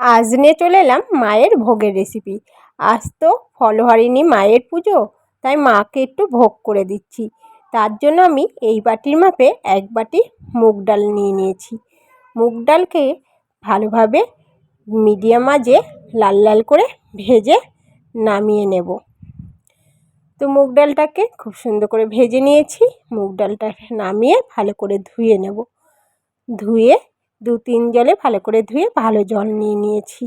আজ নিয়ে চলে এলাম মায়ের ভোগের রেসিপি আজ তো ফলহারিণী মায়ের পুজো, তাই মাকে একটু ভোগ করে দিচ্ছি। তার জন্য আমি এই বাটির মাপে এক বাটি মুগ ডাল নিয়ে নিয়েছি। মুগ ডালকে ভালোভাবে মিডিয়াম আঁচে লাল লাল করে ভেজে নামিয়ে নেব। তো মুগ ডালটাকে খুব সুন্দর করে ভেজে নিয়েছি। মুগ ডালটা নামিয়ে ভালো করে ধুয়ে নেব। ধুয়ে দু তিন জলে ভালো করে ধুয়ে ভালো জল নিয়ে নিয়েছি।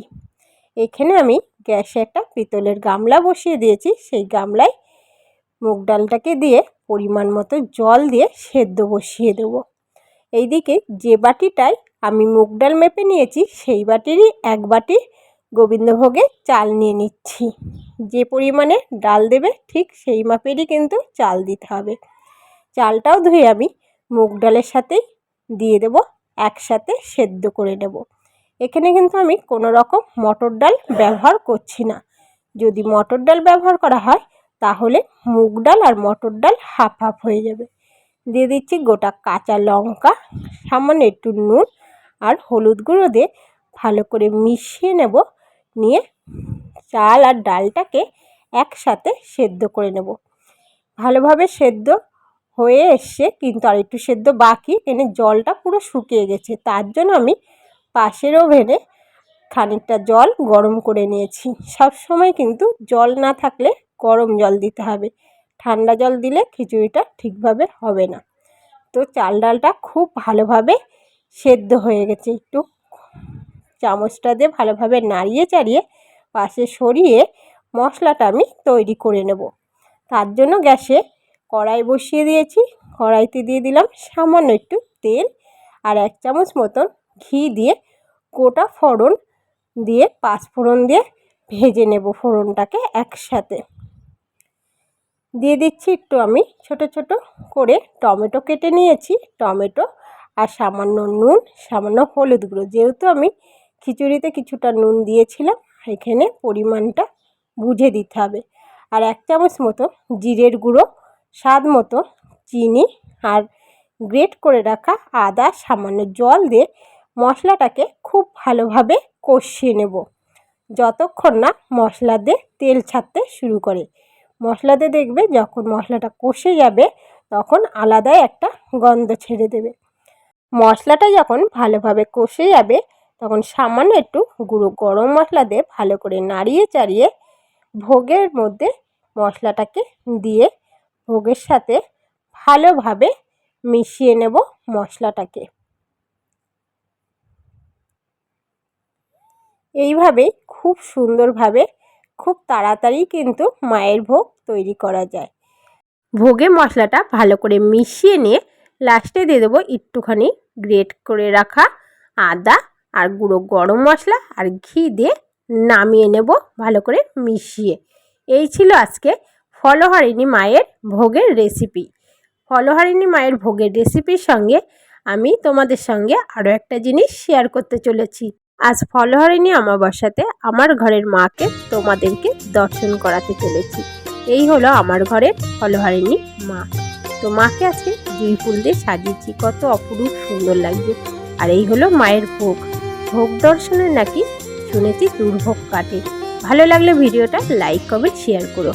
এখানে আমি গ্যাসে একটা পিতলের গামলা বসিয়ে দিয়েছি। সেই গামলায় মুগ ডালটাকে দিয়ে পরিমাণ মতো জল দিয়ে সেদ্ধ বসিয়ে দেবো। এইদিকে যে বাটিটায় আমি মুগ ডাল মেপে নিয়েছি, সেই বাটিরই এক বাটি গোবিন্দভোগে চাল নিয়ে নিচ্ছি। যে পরিমাণে ডাল দেবে ঠিক সেই মাপেরই কিন্তু চাল দিতে হবে। চালটাও ধুয়ে আমি মুগ ডালের সাথেই দিয়ে দেবো। একসাথে সেদ্ধ করে নেব। এখানে কিন্তু আমি কোনো রকম মটর ডাল ব্যবহার করছি না। যদি মটর ডাল ব্যবহার করা হয়, তাহলে মুগ ডাল আর মটর ডাল হাফ হাফ হয়ে যাবে। দিয়ে দিচ্ছি গোটা কাঁচা লঙ্কা, সামান্য একটু নুন আর হলুদ গুঁড়ো দিয়ে ভালো করে মিশিয়ে নেব। নিয়ে চাল আর ডালটাকে একসাথে সেদ্ধ করে নেব। ভালোভাবে সেদ্ধ হয়ে এসছে, কিন্তু আর একটু সেদ্ধ বাকি। এনে জলটা পুরো শুকিয়ে গেছে। তার জন্য আমি পাশের ওভেনে খানিকটা জল গরম করে নিয়েছি। সব সময় কিন্তু জল না থাকলে গরম জল দিতে হবে। ঠান্ডা জল দিলে খিচুড়িটা ঠিকভাবে হবে না। তো চাল ডালটা খুব ভালোভাবে সেদ্ধ হয়ে গেছে। একটু চামচটা দিয়ে ভালোভাবে নাড়িয়ে চাড়িয়ে পাশে সরিয়ে মশলাটা আমি তৈরি করে নেব। তার জন্য গ্যাসে কড়াই বসিয়ে দিয়েছি। কড়াইতে দিয়ে দিলাম সামান্য একটু তেল আর এক চামচ মতন ঘি দিয়ে গোটা ফোড়ন দিয়ে, পাঁচ ফোড়ন দিয়ে ভেজে নেব ফোড়নটাকে একসাথে। দিয়ে দিচ্ছি একটু আমি ছোট ছোট করে টমেটো কেটে নিয়েছি। টমেটো আর সামান্য নুন, সামান্য হলুদ গুঁড়ো। যেহেতু আমি খিচুড়িতে কিছুটা নুন দিয়েছিলাম, এখানে পরিমাণটা বুঝে দিতে হবে। আর এক চামচ মতো জিরের গুঁড়ো স্বাদ মতো চিনি আর গ্রেট করে রাখা আদা, সামান্য জল দিয়ে মশলাটাকে খুব ভালোভাবে কষিয়ে নেব। যতক্ষণ না মশলা দিয়ে তেল ছাড়তে শুরু করে। মশলা দিয়ে দেখবে যখন মশলাটা কষে যাবে, তখন আলাদাই একটা গন্ধ ছেড়ে দেবে। মশলাটা যখন ভালোভাবে কষে যাবে, তখন সামান্য একটু গুঁড়ো গরম মশলা দিয়ে ভালো করে নাড়িয়ে চাড়িয়ে ভোগের মধ্যে মশলাটাকে দিয়ে ভোগের সাথে ভালোভাবে মিশিয়ে নেব মশলাটাকে। এইভাবেই খুব সুন্দরভাবে, খুব তাড়াতাড়ি কিন্তু মায়ের ভোগ তৈরি করা যায়। ভোগে মশলাটা ভালো করে মিশিয়ে নিয়ে লাস্টে দিয়ে দেবো একটুখানি গ্রেট করে রাখা আদা আর গুঁড়ো গরম মশলা আর ঘি দিয়ে নামিয়ে নেব ভালো করে মিশিয়ে। এই ছিল আজকে ফলহারিণী মায়ের ভোগের রেসিপি ফলহারিণী মায়ের ভোগের রেসিপির সঙ্গে আমি তোমাদের সঙ্গে আরও একটা জিনিস শেয়ার করতে চলেছি। আজ ফলহারিণী অমাবস্যাতে আমার ঘরের মাকে তোমাদেরকে দর্শন করাতে চলেছি। এই হলো আমার ঘরের ফলহারিণী মা। তো মাকে আজকে জুই ফুল দিয়ে সাজিয়েছি, কত অপরূপ সুন্দর লাগবে আর এই হলো মায়ের ভোগ। ভোগ দর্শনে নাকি শুনেছি দুর্ভোগ কাটে। ভালো লাগলে ভিডিওটা লাইক কমেন্ট শেয়ার করো।